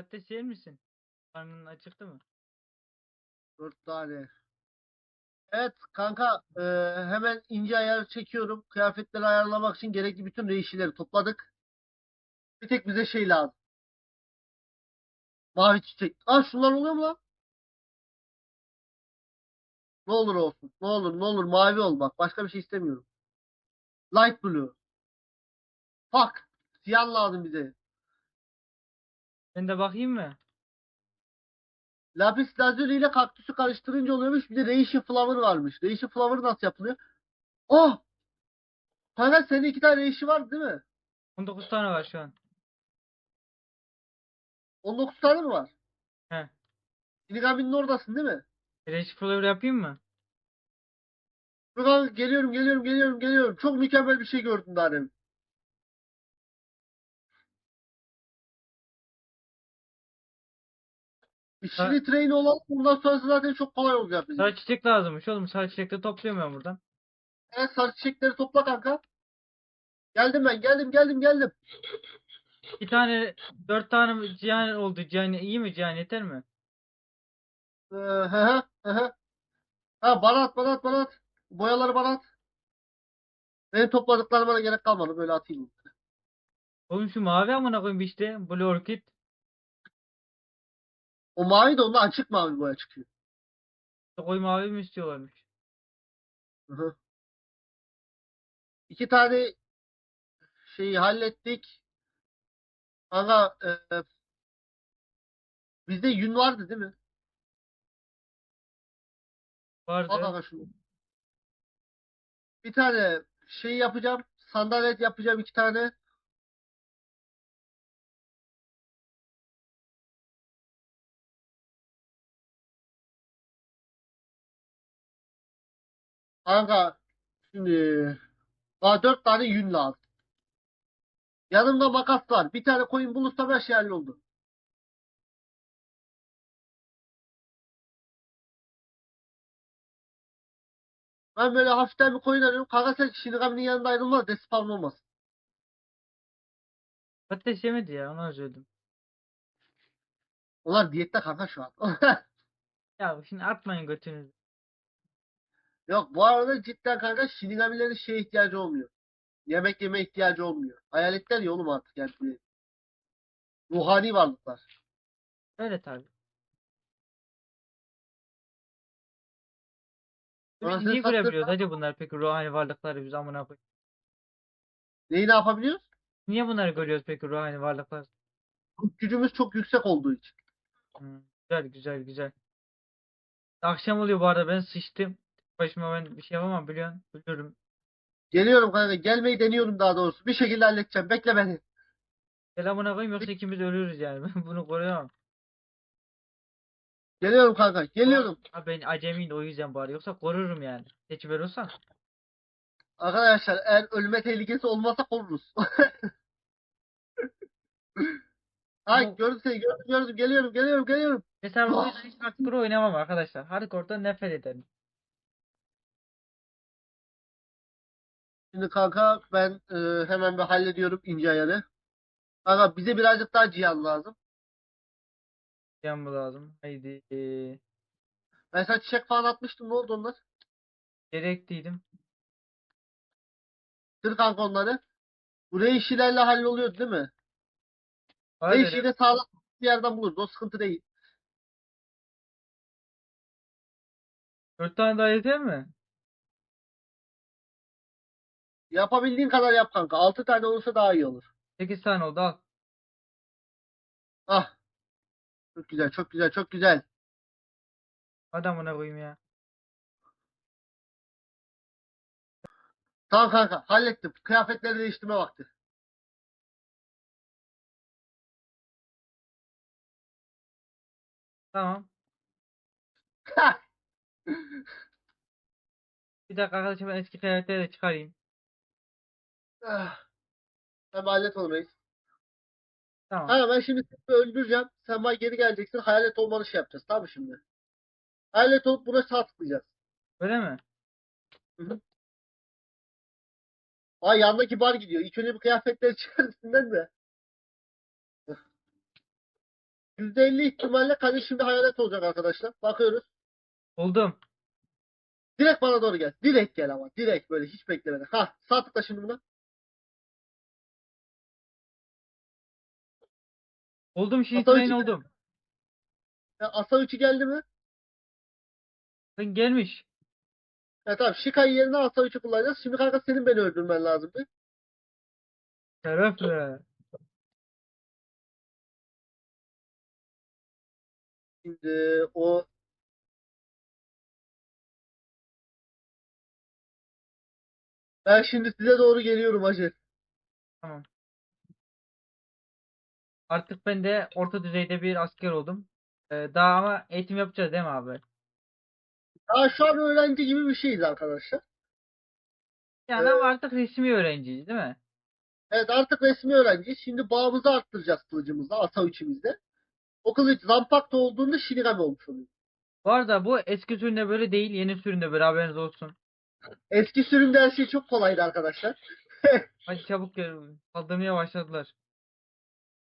Patates yer misin? Karnın acıktı mı? Dört tane. Evet kanka e, hemen ince ayar çekiyorum. Kıyafetleri ayarlamak için gerekli bütün reişileri topladık. Bir tek bize şey lazım. Mavi çiçek. Aa şunlar oluyor mu lan? Ne olur olsun. Ne olur ne olur mavi ol bak. Başka bir şey istemiyorum. Light blue. Fuck. Siyah lazım bize. Ben de bakayım mı? Lapis lazuli ile kaktüsü karıştırınca oluyormuş. Bir de reishi flower varmış. Reishi flower nasıl yapılıyor? Oh! Kanka senin iki tane reishi var değil mi? 19 tane var şu an. 19 tane mi var? He. Shinigami'nin oradasın değil mi? Fresh flavor yapayım mı? Kanka geliyorum geliyorum geliyorum geliyorum. Çok mükemmel bir şey gördüm daha demin. Shiny Train olan bundan sonrası zaten çok kolay olacak bizim. Sarı çiçek lazımmış oğlum. Sarı çiçek de topluyorum ben buradan. Evet sarı çiçekleri topla kanka. Geldim ben geldim geldim geldim. Bir tane, dört tane cihan oldu. Cihan iyi mi? Cihan yeter mi? Ee, hı, hı hı. Ha bana at bana at bana at. Boyaları bana at. Benim topladıklarıma da gerek kalmadı. Böyle atayım. Oğlum şu mavi amına koyayım işte. Blue Orchid. O mavi de onda açık mavi boya çıkıyor. Koyu mavi mi istiyorlarmış? Hı hı. İki tane şeyi hallettik. Kanka e, bizde yün vardı değil mi? Al Vardı. kanka şunu. Bir tane şey yapacağım. Sandalet yapacağım iki tane. Kanka şimdi daha dört tane yün lazım. Yanımda makas var. Bir tane koyun bulursam her şey halloldu. Ben böyle hafiften bir koyun arıyorum. Kanka sen Shinigami'nin yanında ayrılmaz. Despawn olmaz. Patates yemedi ya. Onu özledim. Onlar diyette kanka şu an. Ya şimdi atmayın götünüzü. Yok bu arada cidden kanka Shinigami'lerin şeye ihtiyacı olmuyor. Yemek yeme ihtiyacı olmuyor. Hayaletler ya oğlum artık yani. Ruhani varlıklar. Tabi. Orası Biz niye sattı- görebiliyoruz hacı bunlar peki ruhani varlıkları biz amına koyayım. Neyi ne yapabiliyoruz? Niye bunları görüyoruz peki ruhani varlıklar? Gücümüz çok yüksek olduğu için. Hmm, güzel güzel güzel. Akşam oluyor bu arada ben sıçtım. Başıma ben bir şey yapamam biliyorsun. Biliyorum. Geliyorum kanka. Gelmeyi deniyorum daha doğrusu. Bir şekilde halledeceğim. Bekle beni. Selamına koyayım yoksa ikimiz ölürüz yani. Ben bunu koruyamam. Geliyorum kanka. Geliyorum. Ha ben acemiyim o yüzden bari. Yoksa korurum yani. Seçiver olsan. Arkadaşlar eğer ölme tehlikesi olmasa koruruz. Ay Ama- gördüm seni gördüm gördüm geliyorum geliyorum geliyorum. Mesela bu yüzden hiç hardcore oynamam arkadaşlar. Hardcore'dan nefret ederim. Şimdi kanka ben e, hemen bir hallediyorum ince ayarı. Kanka bize birazcık daha cihan lazım. Can bu lazım. Haydi. Ben sana çiçek falan atmıştım ne oldu onlar? Gerekliydim. Kır kanka onları. Bu reişilerle halloluyor değil mi? Hayır. Reişiyi de sağlam bir yerden buluruz. O sıkıntı değil. Dört tane daha yeter mi? Yapabildiğin kadar yap kanka. 6 tane olursa daha iyi olur. Sekiz tane oldu al. Ah. Çok güzel çok güzel çok güzel. Hadi amına koyayım ya. Tamam kanka hallettim. Kıyafetleri değiştirme vakti. Tamam. Bir dakika arkadaşlar ben eski kıyafetleri de çıkarayım. Ah. Sen hallet onu reis. Tamam. Kanka ben şimdi seni öldüreceğim. Sen bana geri geleceksin. Hayalet olmanı şey yapacağız. Tamam mı şimdi? Hayalet olup buna sağ tıklayacağız. Öyle mi? Ay yandaki bar gidiyor. İlk önce bir kıyafetleri üstünden de. %50 ihtimalle Kadir şimdi hayalet olacak arkadaşlar. Bakıyoruz. Buldum. Direkt bana doğru gel. Direkt gel ama. Direkt böyle hiç beklemeden. Ha sağ tıkla şimdi buna. Buldum şimdi Hatta oldum. Ya, Asa 3'ü geldi mi? Bakın gelmiş. Ya tamam Shika'yı yerine Asa 3'ü kullanacağız. Şimdi kanka senin beni öldürmen lazımdı. Şerefle. Şimdi o Ben şimdi size doğru geliyorum hacı. Artık ben de orta düzeyde bir asker oldum. Ee, daha ama eğitim yapacağız değil mi abi? Daha şu an öğrenci gibi bir şeyiz arkadaşlar. Yani Ee, ama artık resmi öğrenciyiz değil mi? Evet artık resmi öğrenciyiz. Şimdi bağımızı arttıracağız kılıcımızla, asa üçümüzde. O kılıç Zampakta olduğunda Shinigami olmuş oluyor. Bu arada bu eski sürümde böyle değil, yeni sürümde böyle haberiniz olsun. Eski sürümde her şey çok kolaydı arkadaşlar. Hadi çabuk gel. Saldırmaya başladılar.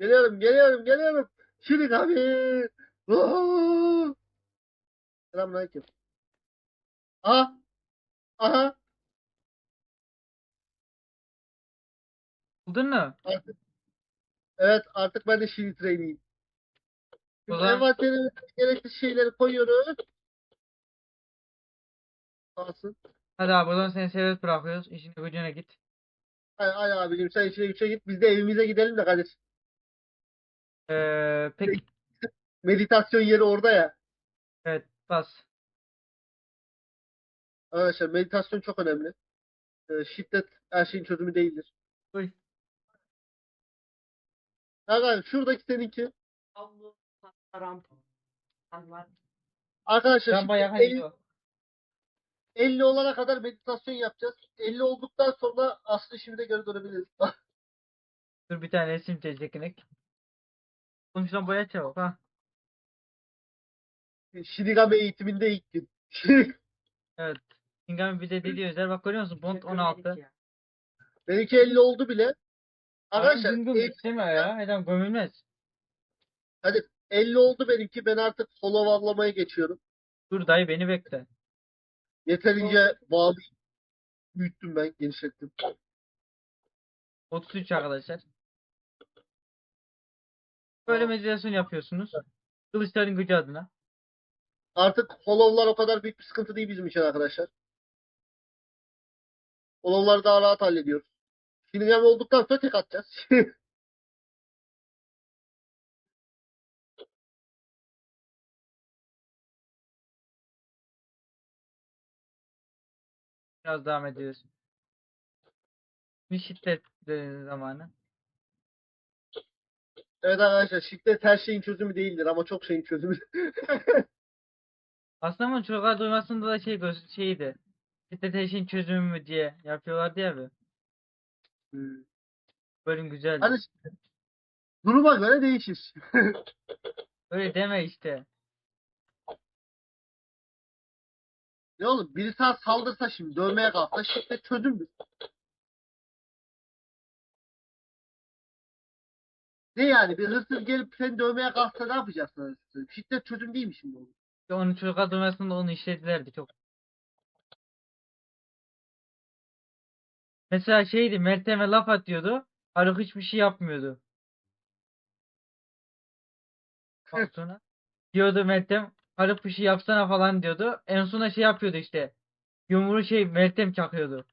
Geliyorum, geliyorum, geliyorum. Shinigami. Oo! Selamünaleyküm. Aha. Aha. Buldun mu? Artık, evet artık ben de Shin Train'iyim. Şimdi envanterime gerekli şeyleri koyuyoruz. Kalsın. Hadi abi o zaman seni serbest bırakıyoruz. İşine gücüne git. Hadi, hadi abicim sen içine güçe git. Biz de evimize gidelim de Kadir. Ee, peki Meditasyon yeri orada ya. evet bas. Arkadaşlar meditasyon çok önemli. Ee, şiddet her şeyin çözümü değildir. Uy. Kanka şuradaki seninki. Avlu, rampa var. Arkadaşlar Ben şimdi bayağı 50, gidiyor. 50 olana kadar meditasyon yapacağız. 50 olduktan sonra aslı şimdi de geri dönebiliriz. Dur bir tane resim. Oğlum şuradan boya çabuk ha. Shinigami eğitiminde ilk gün. Evet. Singami bize dediği özel bak görüyor musun? Bond 16. Benimki 50 oldu bile. Arkadaşlar Adam eğit- isteme ya. Adam gömülmez. hadi 50 oldu benimki. Ben artık follow avlamaya geçiyorum. Dur dayı beni bekle. Yeterince bağımı büyüttüm ben, genişlettim. 33 arkadaşlar. Böyle meditasyon yapıyorsunuz. Kılıçların gücü adına. Artık follow'lar o kadar büyük bir sıkıntı değil bizim için arkadaşlar. Follow'ları daha rahat hallediyoruz. Shinigami olduktan sonra tek atacağız. Biraz devam ediyoruz. Bir şiddet zamanı. Evet arkadaşlar şiddet her şeyin çözümü değildir ama çok şeyin çözümü. Aslında ama çocuklar duymasında da şey göz şeydi. Şiddet her şeyin çözümü mü diye yapıyorlardı ya abi. Hmm. Bölüm güzeldi. Hani duruma göre değişir. Öyle deme işte. Ne oğlum biri sana saldırsa şimdi dövmeye kalksa şiddet çözümdür. Ne yani bir hırsız gelip seni dövmeye kalksa ne yapacaksın? Şiddet çözüm değil mi şimdi oğlum? İşte Onu çocuklar duymasında onu işledilerdi çok. Mesela şeydi Meltem'e laf atıyordu. Haluk hiçbir şey yapmıyordu. Sonra diyordu Meltem Haluk bir şey yapsana falan diyordu. En sona şey yapıyordu işte. Yumruğu şey Meltem çakıyordu.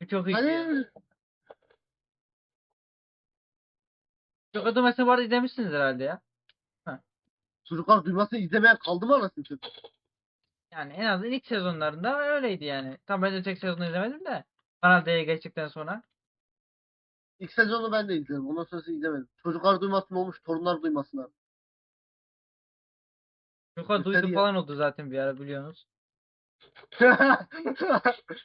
Bu çok iyi. Hani Çok adım mesela bu arada izlemişsiniz herhalde ya. çocuklar duymasını izlemeyen kaldı mı anasını satayım? Yani en azından ilk sezonlarında öyleydi yani. Tam ben de tek sezonu izlemedim de. Kanal D'ye geçtikten sonra. İlk sezonu ben de izledim. Ondan sonrası izlemedim. Çocuklar duymasın olmuş, torunlar duymasınlar. Çocuklar Yeter duydu ya. falan oldu zaten bir ara biliyorsunuz.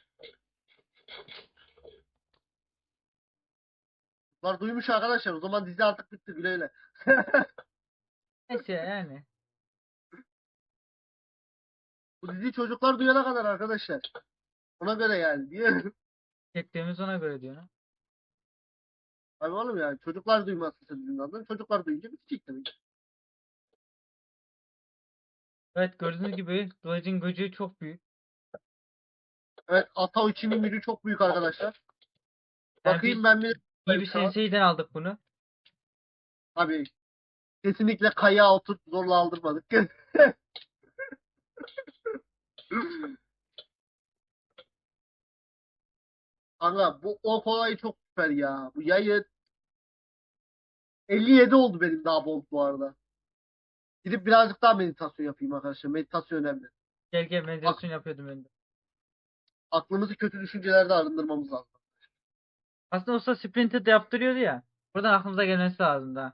Çocuklar duymuş arkadaşlar. O zaman dizi artık bitti güle güle. Neyse yani. Bu diziyi çocuklar duyana kadar arkadaşlar. Ona göre yani diye. Çektiğimiz ona göre diyor. ha. Abi oğlum yani çocuklar duymazsa senin adını. Çocuklar duyunca bitecek demek. Evet gördüğünüz gibi kılıcın gücü çok büyük. Evet Ata içinin gücü çok büyük arkadaşlar. Yani Bakayım ben bir iyi bir sensei'den aldık bunu. abi kesinlikle kaya oturup zorla aldırmadık. Kanka bu ok olayı çok süper ya. Bu yayı 57 oldu benim daha bol bu arada. Gidip birazcık daha meditasyon yapayım arkadaşlar. Meditasyon önemli. Gel gel meditasyon yapıyordum ben de. Aklımızı kötü düşüncelerden arındırmamız lazım. Aslında olsa Splinter de yaptırıyordu ya. Buradan aklımıza gelmesi lazım da.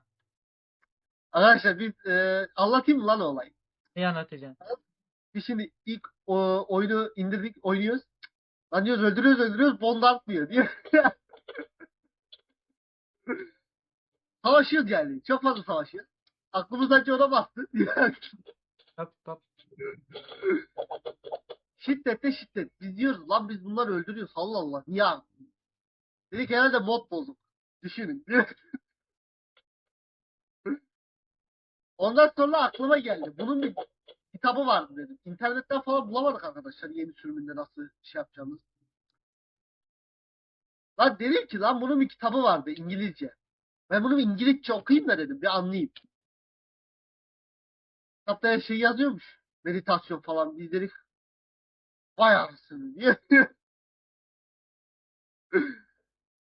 Arkadaşlar biz e, anlatayım mı lan o olayı? Neyi anlatacaksın? Biz şimdi ilk o, oyunu indirdik, oynuyoruz. Lan diyoruz öldürüyoruz öldürüyoruz, bond artmıyor diyor. Savaşıyoruz yani. Çok fazla savaşıyoruz. Aklımızdaki ona bastı. Hop hop. Şiddette şiddet. Biz diyoruz lan biz bunları öldürüyoruz. Allah Allah. Niye? Dedik herhalde mod bozduk. Düşünün. Ondan sonra aklıma geldi. Bunun bir kitabı vardı dedim. İnternetten falan bulamadık arkadaşlar yeni sürümünde nasıl şey yapacağımız. Lan dedim ki lan bunun bir kitabı vardı İngilizce. Ben bunu İngilizce okuyayım da dedim bir anlayayım. Kitapta her şey yazıyormuş. Meditasyon falan. Biz dedik vay anasını diye.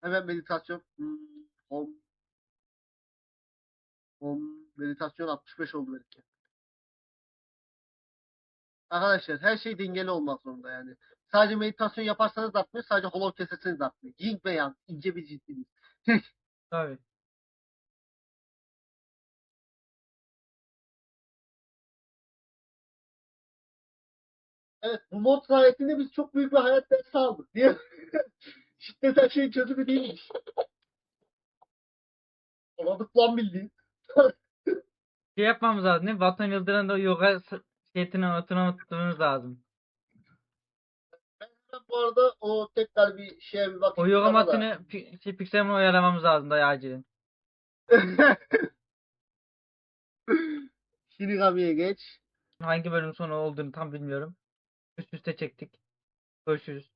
Hemen meditasyon. Hmm, home. Home meditasyon 65 oldu benimki. Arkadaşlar her şey dengeli olmak zorunda yani. Sadece meditasyon yaparsanız da atmıyor, sadece hollow keserseniz de atmıyor. Yin ve yang, ince bir ciddiniz. Tabii. Evet, bu mod sayesinde biz çok büyük bir hayat dersi aldık. Diye. Şiddet her şeyin çözümü değilmiş. Anladık lan bildiğin. Şey yapmamız lazım değil mi? Vatan Yıldırım'ın da yoga s- şeytini oturtmamız lazım. Ben bu arada o tekrar bir şeye bir bakayım. O yoga Ama da- matını pi- şey, Pixel'e oyalamamız lazım da acilen. Shinigami'ye geç. Hangi bölüm sonu olduğunu tam bilmiyorum. Üst üste çektik. Görüşürüz.